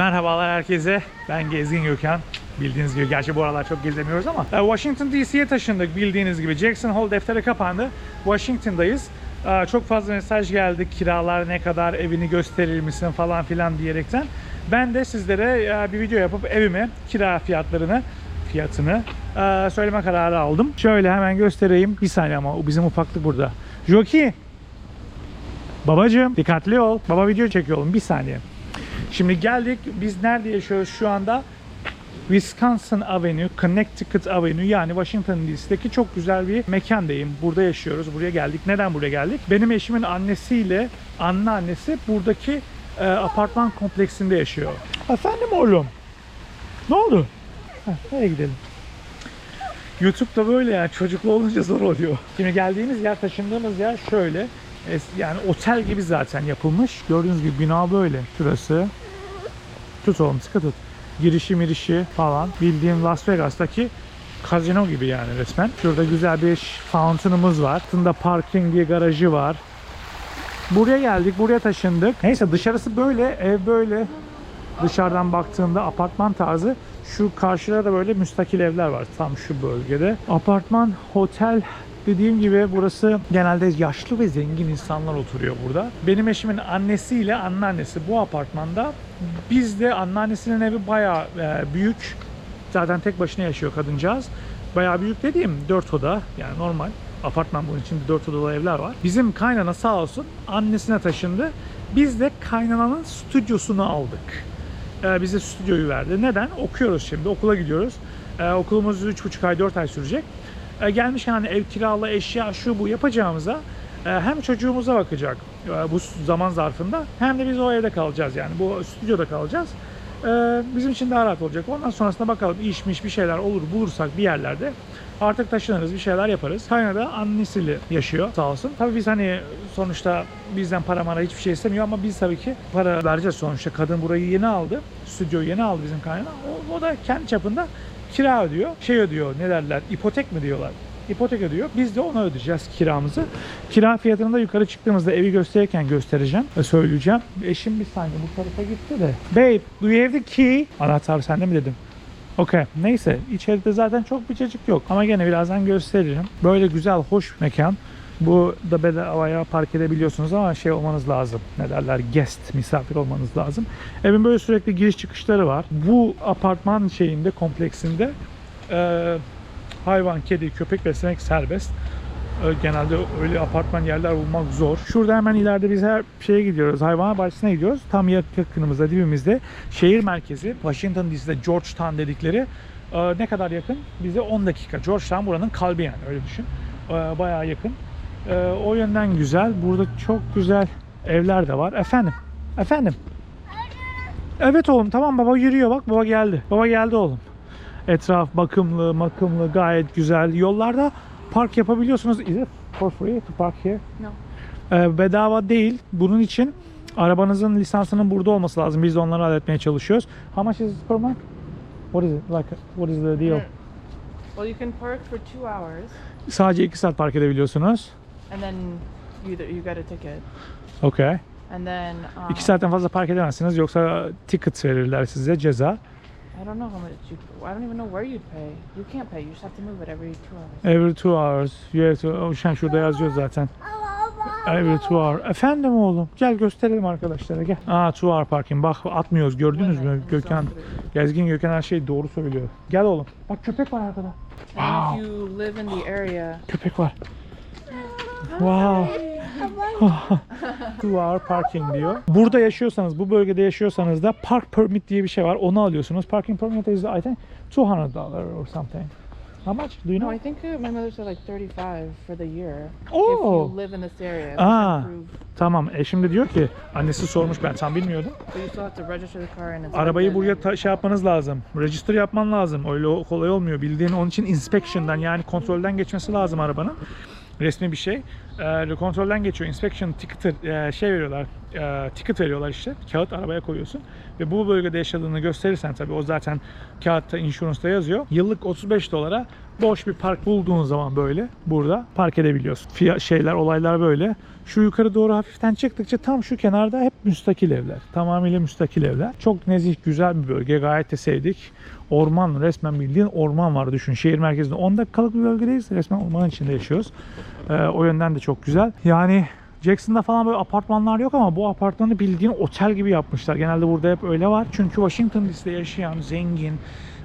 Merhabalar herkese. Ben Gezgin Gökhan. Bildiğiniz gibi, gerçi bu aralar çok gezemiyoruz ama e, Washington DC'ye taşındık bildiğiniz gibi. Jackson Hole defteri kapandı. Washington'dayız. E, Çok fazla mesaj geldi. Kiralar ne kadar, evini gösterir misin falan filan diyerekten. Ben de sizlere e, bir video yapıp evime kira fiyatlarını fiyatını söyleme kararı aldım. Şöyle hemen göstereyim. Bir saniye ama o bizim ufaklık burada. Joki. Babacığım dikkatli ol. Baba video çekiyor oğlum. Bir saniye. Şimdi geldik. Biz nerede yaşıyoruz şu anda? Wisconsin Avenue, Connecticut Avenue yani Washington DC'deki çok güzel bir mekandayım. Burada yaşıyoruz. Buraya geldik. Neden buraya geldik? Benim eşimin annesiyle anneannesi buradaki e, apartman kompleksinde yaşıyor. Efendim oğlum? Ne oldu? Heh, nereye gidelim? YouTube'da böyle yani çocuklu olunca zor oluyor. Şimdi geldiğimiz yer, taşındığımız yer şöyle. Yani otel gibi zaten yapılmış. Gördüğünüz gibi bina böyle. Şurası. Tut oğlum sıkı tut. Girişi mirişi falan. Bildiğin Las Vegas'taki kazino gibi yani resmen. Şurada güzel bir fountain'ımız var. Altında parkingi, garajı var. Buraya geldik, buraya taşındık. Neyse dışarısı böyle, ev böyle. Dışarıdan baktığında apartman tarzı. Şu karşıda da böyle müstakil evler var tam şu bölgede. Apartman, otel dediğim gibi burası genelde yaşlı ve zengin insanlar oturuyor burada. Benim eşimin annesiyle anneannesi bu apartmanda. Bizde anneannesinin evi bayağı e, büyük. Zaten tek başına yaşıyor kadıncağız. Bayağı büyük dediğim 4 oda yani normal. Apartman bunun içinde 4 odalı evler var. Bizim kaynana sağ olsun annesine taşındı. Biz de kaynananın stüdyosunu aldık e, bize stüdyoyu verdi. Neden? Okuyoruz şimdi, okula gidiyoruz. E, okulumuz 3,5 ay, 4 ay sürecek. E, gelmişken hani ev kiralı, eşya, şu bu yapacağımıza e, hem çocuğumuza bakacak e, bu zaman zarfında hem de biz o evde kalacağız yani bu stüdyoda kalacağız. Bizim için daha rahat olacak. Ondan sonrasında bakalım işmiş bir şeyler olur bulursak bir yerlerde artık taşınırız bir şeyler yaparız. Kaynada annesiyle yaşıyor sağ olsun. Tabii biz hani sonuçta bizden para mara hiçbir şey istemiyor ama biz tabii ki para vereceğiz sonuçta. Kadın burayı yeni aldı. Stüdyoyu yeni aldı bizim kaynana. O, o da kendi çapında kira ödüyor. Şey ödüyor ne derler ipotek mi diyorlar. İpotek ödüyor. Biz de ona ödeyeceğiz kiramızı. Kira fiyatını da yukarı çıktığımızda evi gösterirken göstereceğim ve söyleyeceğim. Eşim bir saniye bu tarafa gitti de. Babe, do you have the key? Anahtar sende mi dedim. Okey. Neyse. içeride zaten çok bir çocuk yok. Ama gene birazdan gösteririm. Böyle güzel, hoş mekan. Bu da bedavaya park edebiliyorsunuz ama şey olmanız lazım. Ne derler? Guest, misafir olmanız lazım. Evin böyle sürekli giriş çıkışları var. Bu apartman şeyinde, kompleksinde eee, hayvan, kedi, köpek beslemek serbest. Ee, Genelde öyle apartman yerler bulmak zor. Şurada hemen ileride biz her şeye gidiyoruz. Hayvan bahçesine gidiyoruz. Tam yakınımızda, dibimizde. Şehir merkezi. Washington DC'de Georgetown dedikleri. Ee, Ne kadar yakın? Bize 10 dakika. Georgetown buranın kalbi yani öyle düşün. Ee, Bayağı yakın. Ee, O yönden güzel. Burada çok güzel evler de var. Efendim? Efendim? Evet oğlum tamam baba yürüyor bak baba geldi. Baba geldi oğlum. Etraf bakımlı, makımlı, gayet güzel. Yollarda park yapabiliyorsunuz. Is it for free to park here? No. Ee, bedava değil. Bunun için arabanızın lisansının burada olması lazım. Biz de onları halletmeye çalışıyoruz. How much is it per month? What is it? Like, what is the deal? Well, you can park for two hours, Sadece 2 saat park edebiliyorsunuz. And then you you get a ticket, Okay. and then um, 2 saatten fazla park edemezsiniz. Yoksa ticket verirler size ceza. I don't know how much you. I don't even know where you'd pay. You can't pay. You just have to move it every two hours. Every two hours. You have to, oh, şu- şurada yazıyor zaten. Every two hour. Efendim oğlum. Gel gösterelim arkadaşlara gel. Aa two hour parking. Bak atmıyoruz gördünüz mü? Gökhan. Gezgin Gökhan her şeyi doğru söylüyor. Gel oğlum. Bak köpek var arkada. And if you live in the area, Köpek var. Wow. Two hour parking diyor. Burada yaşıyorsanız, bu bölgede yaşıyorsanız da park permit diye bir şey var. Onu alıyorsunuz. Parking permit is I think 200 dollar or something. How much? Do you no, know? I think uh, my mother said like thirty-five for the year if Oh. you live in this area. Ah. Ah. Tamam. Eşim de diyor ki annesi sormuş ben tam bilmiyordum. But you still have to register the car and inspect Arabayı buraya ta- şey yapmanız lazım. Register yapman lazım. Öyle kolay olmuyor. Bildiğin onun için inspection'dan yani kontrolden geçmesi lazım arabanın. Resmi bir şey. Ee, kontrolden geçiyor. Inspection ticket e, şey veriyorlar. E, ticket veriyorlar işte. Kağıt arabaya koyuyorsun. Ve bu bölgede yaşadığını gösterirsen tabii o zaten kağıtta, insurance'da yazıyor. Yıllık 35 dolara boş bir park bulduğun zaman böyle burada park edebiliyorsun. Fiyat şeyler, olaylar böyle. Şu yukarı doğru hafiften çıktıkça tam şu kenarda hep müstakil evler. Tamamıyla müstakil evler. Çok nezih, güzel bir bölge. Gayet de sevdik. Orman, resmen bildiğin orman var düşün. Şehir merkezinde 10 dakikalık bir bölgedeyiz. Resmen ormanın içinde yaşıyoruz. Ee, o yönden de çok güzel. Yani Jackson'da falan böyle apartmanlar yok ama bu apartmanı bildiğin otel gibi yapmışlar. Genelde burada hep öyle var. Çünkü Washington DC'de yaşayan zengin,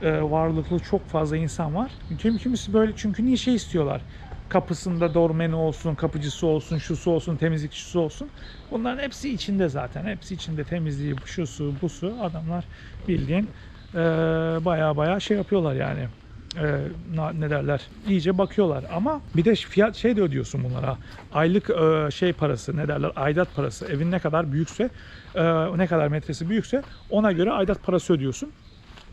e, varlıklı çok fazla insan var. Tüm kimisi böyle çünkü niye şey istiyorlar? Kapısında dormeni olsun, kapıcısı olsun, şusu olsun, temizlikçisi olsun. Bunların hepsi içinde zaten. Hepsi içinde temizliği, şusu, busu. Adamlar bildiğin e, baya baya şey yapıyorlar yani. E, ne derler? İyice bakıyorlar. Ama bir de fiyat şey de ödüyorsun bunlara. Aylık e, şey parası ne derler? Aidat parası. Evin ne kadar büyükse, e, ne kadar metresi büyükse ona göre aidat parası ödüyorsun.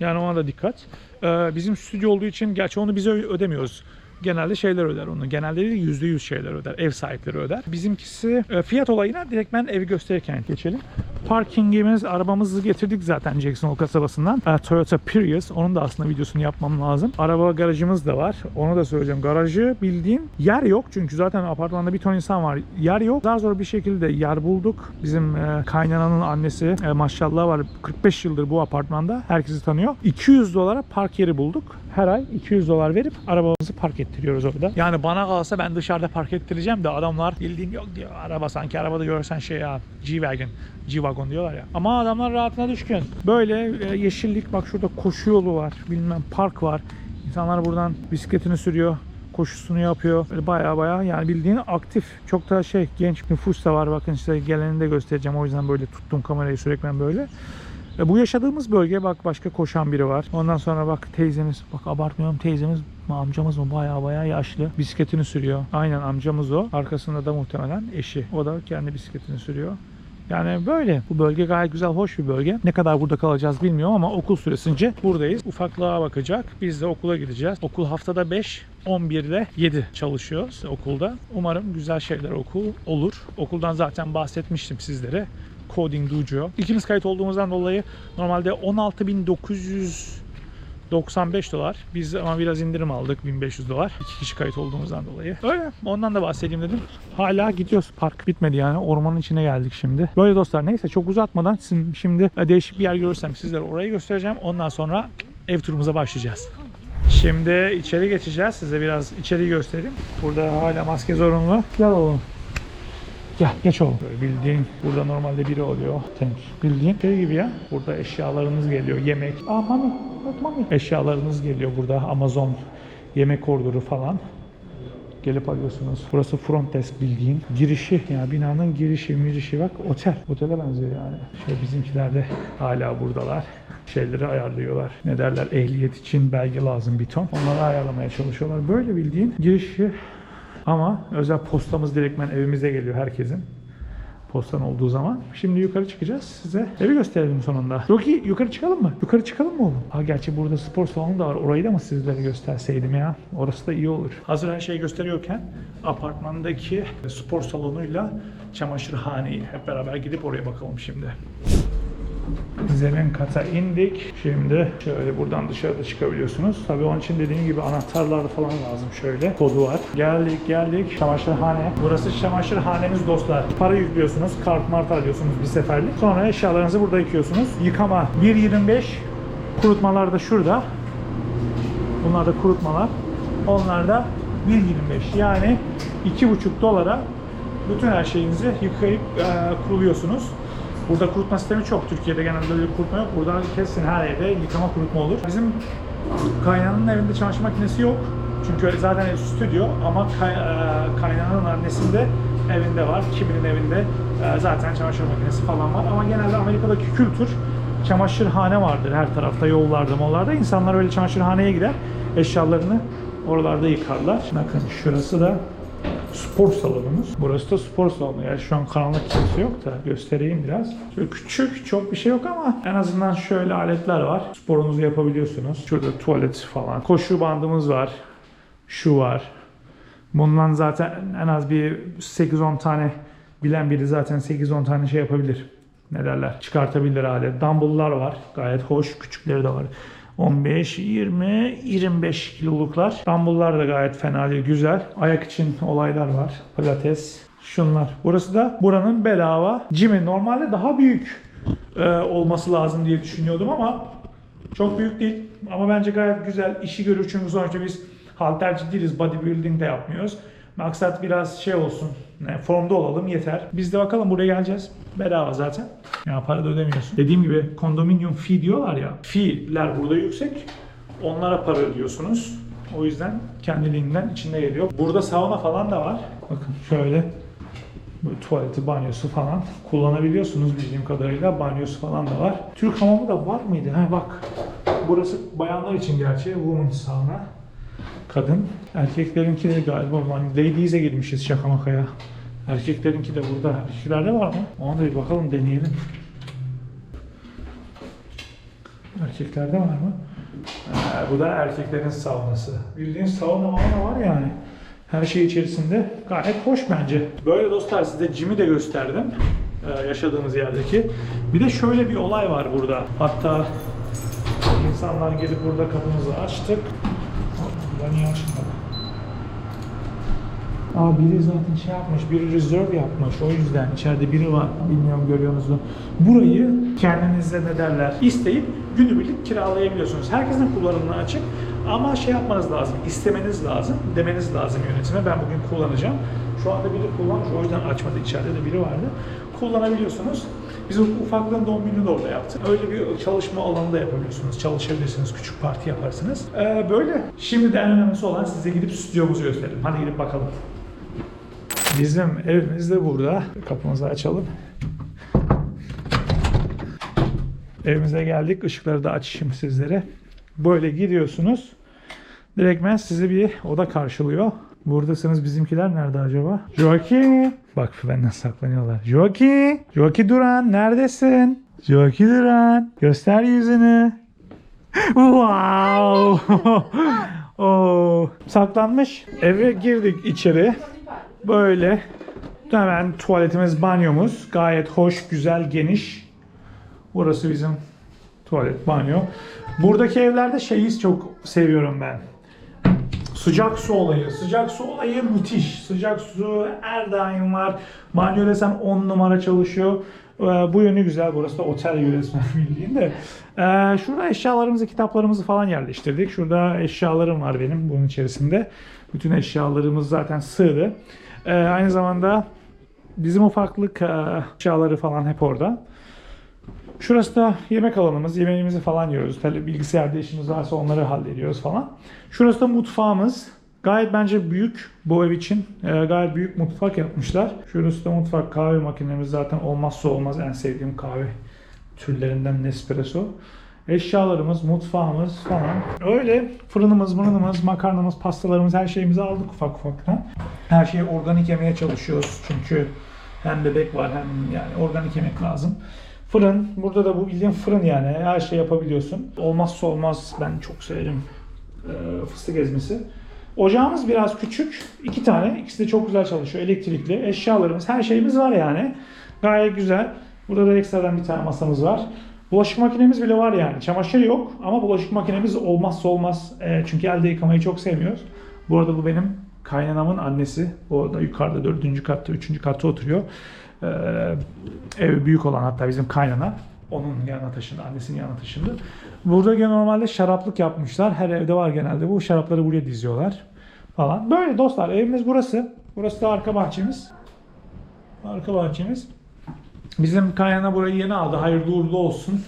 Yani ona da dikkat. Ee, bizim stüdyo olduğu için gerçi onu biz ö- ödemiyoruz. Genelde şeyler öder onu. Genelde değil yüzde yüz şeyler öder. Ev sahipleri öder. Bizimkisi e, fiyat olayına direkt ben evi gösterirken geçelim. Parkingimiz, arabamızı getirdik zaten Jackson Hole kasabasından. E, Toyota Prius. Onun da aslında videosunu yapmam lazım. Araba garajımız da var. Onu da söyleyeceğim. Garajı bildiğin yer yok. Çünkü zaten apartmanda bir ton insan var. Yer yok. Daha zor bir şekilde yer bulduk. Bizim e, kaynananın annesi e, maşallah var. 45 yıldır bu apartmanda. Herkesi tanıyor. 200 dolara park yeri bulduk. Her ay 200 dolar verip arabamızı park ettiriyoruz orada. Yani bana kalsa ben dışarıda park ettireceğim de adamlar bildiğin yok diyor. Araba sanki arabada görsen şey ya G-Wagon. G-Wagon diyorlar ya. Ama adamlar rahatına düşkün. Böyle e, yeşillik bak şurada koşu yolu var. Bilmem park var. İnsanlar buradan bisikletini sürüyor koşusunu yapıyor. Böyle baya baya yani bildiğin aktif. Çok da şey genç nüfus da var. Bakın size gelenini de göstereceğim. O yüzden böyle tuttum kamerayı sürekli ben böyle. E, bu yaşadığımız bölge bak başka koşan biri var. Ondan sonra bak teyzemiz bak abartmıyorum teyzemiz mi, amcamız mı baya baya yaşlı. Bisikletini sürüyor. Aynen amcamız o. Arkasında da muhtemelen eşi. O da kendi bisikletini sürüyor. Yani böyle. Bu bölge gayet güzel, hoş bir bölge. Ne kadar burada kalacağız bilmiyorum ama okul süresince buradayız. Ufaklığa bakacak. Biz de okula gideceğiz. Okul haftada 5, 11 ile 7 çalışıyoruz okulda. Umarım güzel şeyler okul olur. Okuldan zaten bahsetmiştim sizlere. Coding Dojo. İkimiz kayıt olduğumuzdan dolayı normalde 16.995 dolar. Biz ama biraz indirim aldık 1500 dolar. İki kişi kayıt olduğumuzdan dolayı. Öyle. Ondan da bahsedeyim dedim. Hala gidiyoruz. Park bitmedi yani. Ormanın içine geldik şimdi. Böyle dostlar neyse çok uzatmadan şimdi değişik bir yer görürsem sizlere orayı göstereceğim. Ondan sonra ev turumuza başlayacağız. Şimdi içeri geçeceğiz. Size biraz içeri göstereyim. Burada hala maske zorunlu. Gel oğlum. Gel geç oğlum. Böyle bildiğin burada normalde biri oluyor. Tank. Bildiğin şey gibi ya. Burada eşyalarınız geliyor. Yemek. Aa mami. Bak mami. Eşyalarınız geliyor burada. Amazon yemek koridoru falan. Gelip alıyorsunuz. Burası front desk bildiğin. Girişi yani binanın girişi mirişi bak otel. Otele benziyor yani. Şey bizimkiler de hala buradalar. Şeyleri ayarlıyorlar. Ne derler ehliyet için belge lazım bir ton. Onları ayarlamaya çalışıyorlar. Böyle bildiğin girişi ama özel postamız direktmen evimize geliyor herkesin. Postan olduğu zaman. Şimdi yukarı çıkacağız. Size evi gösterelim sonunda. Rocky yukarı çıkalım mı? Yukarı çıkalım mı oğlum? Ha gerçi burada spor salonu da var. Orayı da mı sizlere gösterseydim ya? Orası da iyi olur. Hazır her şeyi gösteriyorken apartmandaki spor salonuyla çamaşırhaneyi hep beraber gidip oraya bakalım şimdi. Zemin kata indik. Şimdi şöyle buradan dışarıda çıkabiliyorsunuz. Tabii onun için dediğim gibi anahtarlar falan lazım şöyle. Kodu var. Geldik geldik. Çamaşırhane. Burası çamaşırhanemiz dostlar. Para yüklüyorsunuz. Kart mart alıyorsunuz bir seferlik. Sonra eşyalarınızı burada yıkıyorsunuz. Yıkama 1.25. Kurutmalar da şurada. Bunlar da kurutmalar. Onlar da 1.25. Yani 2.5 dolara bütün her şeyinizi yıkayıp e, kuruluyorsunuz. Burada kurutma sistemi çok. Türkiye'de genelde öyle kurutma yok. Burada kesin her evde yıkama kurutma olur. Bizim kaynananın evinde çamaşır makinesi yok. Çünkü zaten stüdyo ama kay, e, kaynananın annesinde evinde var. Kiminin evinde e, zaten çamaşır makinesi falan var. Ama genelde Amerika'daki kültür çamaşırhane vardır her tarafta yollarda mollarda. İnsanlar öyle çamaşırhaneye gider. Eşyalarını oralarda yıkarlar. Bakın şurası da spor salonumuz. Burası da spor salonu. Yani şu an karanlık kimse yok da göstereyim biraz. Şöyle küçük, çok bir şey yok ama en azından şöyle aletler var. Sporunuzu yapabiliyorsunuz. Şurada tuvalet falan. Koşu bandımız var. Şu var. Bundan zaten en az bir 8-10 tane bilen biri zaten 8-10 tane şey yapabilir. Ne derler? Çıkartabilir alet. Dumbbell'lar var. Gayet hoş. Küçükleri de var. 15, 20, 25 kiloluklar. Dumbbell'lar da gayet fena değil, güzel. Ayak için olaylar var. Pilates, şunlar. Burası da buranın bedava gym'i. Normalde daha büyük e, olması lazım diye düşünüyordum ama çok büyük değil. Ama bence gayet güzel. işi görür çünkü sonuçta biz halterci değiliz. Bodybuilding de yapmıyoruz. Maksat biraz şey olsun. Ne, formda olalım yeter. Biz de bakalım buraya geleceğiz. Bedava zaten. Ya para da ödemiyorsun. Dediğim gibi kondominyum fee diyorlar ya. Fee'ler burada yüksek. Onlara para ödüyorsunuz. O yüzden kendiliğinden içinde geliyor. Burada sauna falan da var. Bakın şöyle Böyle tuvaleti, banyosu falan kullanabiliyorsunuz bildiğim kadarıyla. Banyosu falan da var. Türk hamamı da var mıydı? Ha bak. Burası bayanlar için gerçi. Women sauna. Kadın. Erkeklerinki de galiba. Hani ladies'e girmişiz şaka makaya. Erkeklerinki de burada. Erkeklerde var mı? Ona da bir bakalım deneyelim. Erkeklerde var mı? Ha, bu da erkeklerin saunası. Bildiğin sauna var yani. Her şey içerisinde gayet hoş bence. Böyle dostlar size Jim'i de gösterdim. Ee, yaşadığımız yerdeki. Bir de şöyle bir olay var burada. Hatta insanlar gelip burada kapımızı açtık. Niye açılmadı? Aa biri zaten şey yapmış, biri reserve yapmış. O yüzden içeride biri var. Bilmiyorum görüyorsunuz mu? Burayı kendinize ne derler isteyip günübirlik kiralayabiliyorsunuz. Herkesin kullanımına açık. Ama şey yapmanız lazım, istemeniz lazım, demeniz lazım yönetime. Ben bugün kullanacağım. Şu anda biri kullanmış, o yüzden açmadı. İçeride de biri vardı. Kullanabiliyorsunuz. Biz ufaklığın doğum gününü de orada yaptık. Öyle bir çalışma alanı da yapabiliyorsunuz. Çalışabilirsiniz, küçük parti yaparsınız. Ee, böyle. Şimdi de en önemlisi olan size gidip stüdyomuzu gösterelim. Hadi gidip bakalım. Bizim evimiz de burada. Kapımızı açalım. Evimize geldik. Işıkları da açayım sizlere. Böyle gidiyorsunuz. Direktmen sizi bir oda karşılıyor. Buradasınız bizimkiler nerede acaba? Joaki. Bak benden saklanıyorlar. Joaki. Joaki Duran neredesin? Joaki Duran. Göster yüzünü. Wow. oh. Saklanmış. Eve girdik içeri. Böyle. Hemen tuvaletimiz, banyomuz. Gayet hoş, güzel, geniş. Burası bizim tuvalet, banyo. Buradaki evlerde şeyi çok seviyorum ben. Sıcak su olayı. Sıcak su olayı müthiş. Sıcak su her daim var. Banyo desen 10 numara çalışıyor. Ee, bu yönü güzel. Burası da otel yönetmen bildiğin de. Ee, şurada eşyalarımızı, kitaplarımızı falan yerleştirdik. Şurada eşyalarım var benim bunun içerisinde. Bütün eşyalarımız zaten sığdı. Ee, aynı zamanda bizim ufaklık e, eşyaları falan hep orada. Şurası da yemek alanımız. Yemeğimizi falan yiyoruz. Tabii bilgisayarda işimiz varsa onları hallediyoruz falan. Şurası da mutfağımız. Gayet bence büyük bu ev için. Ee, gayet büyük mutfak yapmışlar. Şurası da mutfak. Kahve makinemiz zaten olmazsa olmaz. En sevdiğim kahve türlerinden Nespresso. Eşyalarımız, mutfağımız falan. Öyle fırınımız, mırınımız, makarnamız, pastalarımız her şeyimizi aldık ufak ufaktan. Her şeyi organik yemeye çalışıyoruz. Çünkü hem bebek var hem yani organik yemek lazım. Fırın. Burada da bu bildiğin fırın yani. Her şey yapabiliyorsun. Olmazsa olmaz. Ben çok severim e, fıstık ezmesi. Ocağımız biraz küçük. iki tane. İkisi de çok güzel çalışıyor. Elektrikli. Eşyalarımız, her şeyimiz var yani. Gayet güzel. Burada da ekstradan bir tane masamız var. Bulaşık makinemiz bile var yani. Çamaşır yok ama bulaşık makinemiz olmazsa olmaz. E, çünkü elde yıkamayı çok sevmiyoruz. Bu arada bu benim kaynanamın annesi. O da yukarıda dördüncü katta, üçüncü katta oturuyor. Ee, evi büyük olan hatta bizim kaynana. Onun yanına taşındı, annesinin yanına taşındı. Burada normalde şaraplık yapmışlar. Her evde var genelde. Bu şarapları buraya diziyorlar falan. Böyle dostlar evimiz burası. Burası da arka bahçemiz. Arka bahçemiz. Bizim kaynana burayı yeni aldı. Hayırlı uğurlu olsun.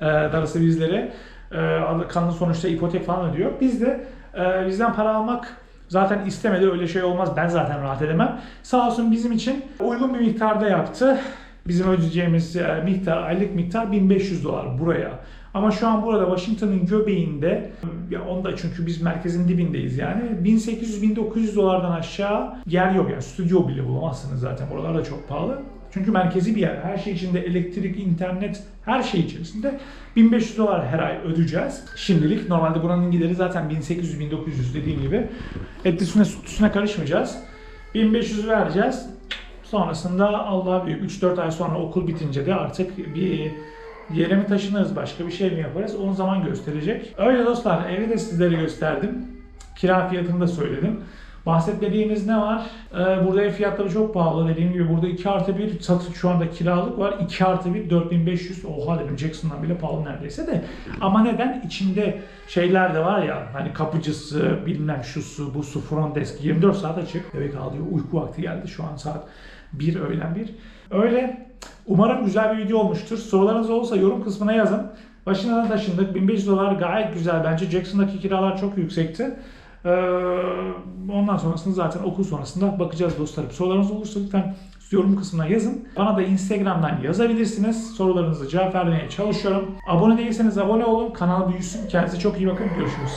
Ee, darısı bizlere. Ee, kanun sonuçta ipotek falan ödüyor. Biz de e, bizden para almak zaten istemedi. Öyle şey olmaz. Ben zaten rahat edemem. Sağ olsun bizim için uygun bir miktarda yaptı. Bizim ödeyeceğimiz e, miktar, aylık miktar 1500 dolar buraya. Ama şu an burada Washington'ın göbeğinde, ya onda çünkü biz merkezin dibindeyiz yani 1800-1900 dolardan aşağı yer yok yani stüdyo bile bulamazsınız zaten oralar da çok pahalı. Çünkü merkezi bir yer. Her şey içinde elektrik, internet, her şey içerisinde 1500 dolar her ay ödeyeceğiz. Şimdilik normalde buranın gideri zaten 1800-1900 dediğim gibi. Etlisine sütüsüne karışmayacağız. 1500 vereceğiz. Sonrasında Allah büyük 3-4 ay sonra okul bitince de artık bir Yere mi taşınırız, başka bir şey mi yaparız onu zaman gösterecek. Öyle dostlar, evi de sizlere gösterdim. Kira fiyatını da söyledim. Bahsetmediğimiz ne var? Ee, burada ev fiyatları çok pahalı. Dediğim gibi burada 2 artı 1 satış şu anda kiralık var. 2 artı 1 4500. Oha dedim Jackson'dan bile pahalı neredeyse de. Ama neden? İçinde şeyler de var ya hani kapıcısı, bilmem şusu, busu, front desk 24 saat açık. Bebek ağlıyor. Uyku vakti geldi. Şu an saat 1 öğlen 1. Öyle. Umarım güzel bir video olmuştur. Sorularınız olursa yorum kısmına yazın. Başından taşındık. 1500 dolar gayet güzel bence. Jackson'daki kiralar çok yüksekti. Ee, ondan sonrasında zaten okul sonrasında bakacağız dostlarım. Sorularınız olursa lütfen yorum kısmına yazın. Bana da Instagram'dan yazabilirsiniz. Sorularınızı cevap vermeye çalışıyorum. Abone değilseniz abone olun. Kanal büyüsün. Kendinize çok iyi bakın. Görüşürüz.